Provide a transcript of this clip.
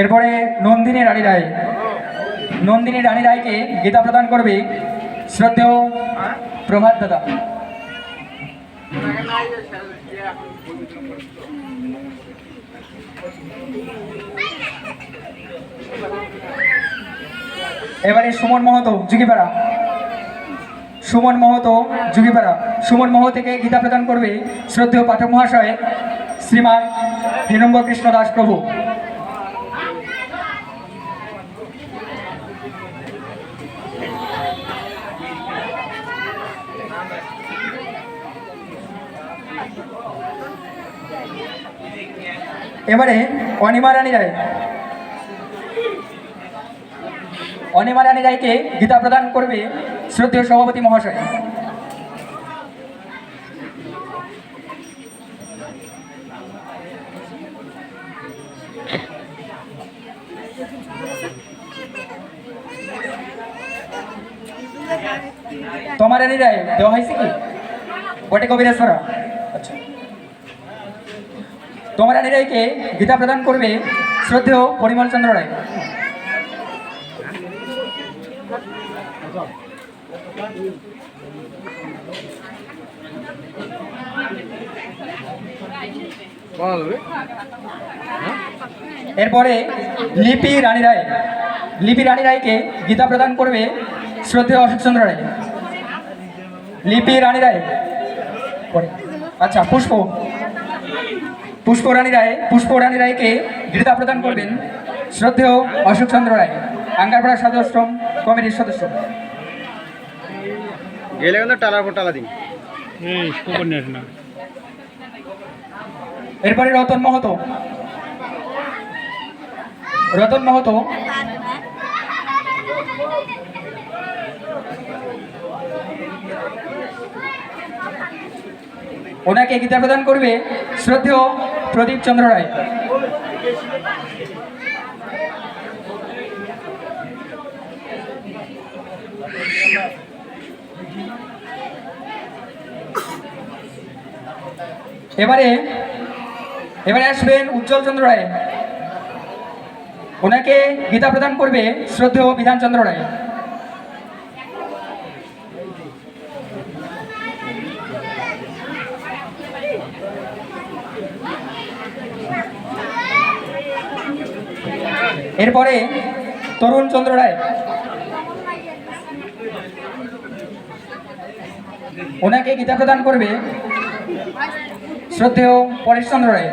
এরপরে নন্দিনী রানী রায়। নন্দিনী রানী রায়কে গীতা প্রদান করবে শ্রদ্ধেয় প্রভাত দাদা। এবারে সুমন মহতো যুগিপাড়া। সুমন মহতো যুগিপাড়া। সুমন মহ থেকে গীতা প্রদান করবে শ্রদ্ধেয় পাঠক মহাশয় শ্রীমান হিনম্ব কৃষ্ণ দাস প্রভু। এবারে অনিমা রানী রায়। অনিমা রানী রায়কে গীতা প্রদান করবে শ্রদ্ধেয় সভাপতি মহাশয়। তোমার রানী রায়, দেওয়া হয়েছে কি? বটে আচ্ছা তোমার রানী রায়কে গীতা প্রদান করবে শ্রদ্ধেয় পরিমল চন্দ্র রায়। এরপরে লিপি রানী রায়। লিপি রানী রায়কে গীতা প্রদান করবে শ্রদ্ধেয় অশোক চন্দ্র রায়। লিপি রানী রায়। পরে। আচ্ছা পুষ্প। পুষ্প রানী রায় পুষ্প রানী রায়কে গীতা প্রদান করবেন শ্রদ্ধেয় অশোক চন্দ্র রায় আঙ্গারপাড়া সদস্যম কমিটির সদস্য। গেলে কিন্তু টালার পর টালা দিন। এরপরে রতন মহতো। রতন মহতো ওনাকে গীতা প্রদান করবে শ্রদ্ধেয় প্রদীপ চন্দ্র রায়। এবারে এবারে আসবেন উজ্জ্বল চন্দ্র রায়। ওনাকে গীতা প্রদান করবে শ্রদ্ধেয় বিধানচন্দ্র রায়। এরপরে তরুণ চন্দ্র রায়। ওনাকে গীতা প্রদান করবে শ্রদ্ধেয় পরেশ চন্দ্র রায়।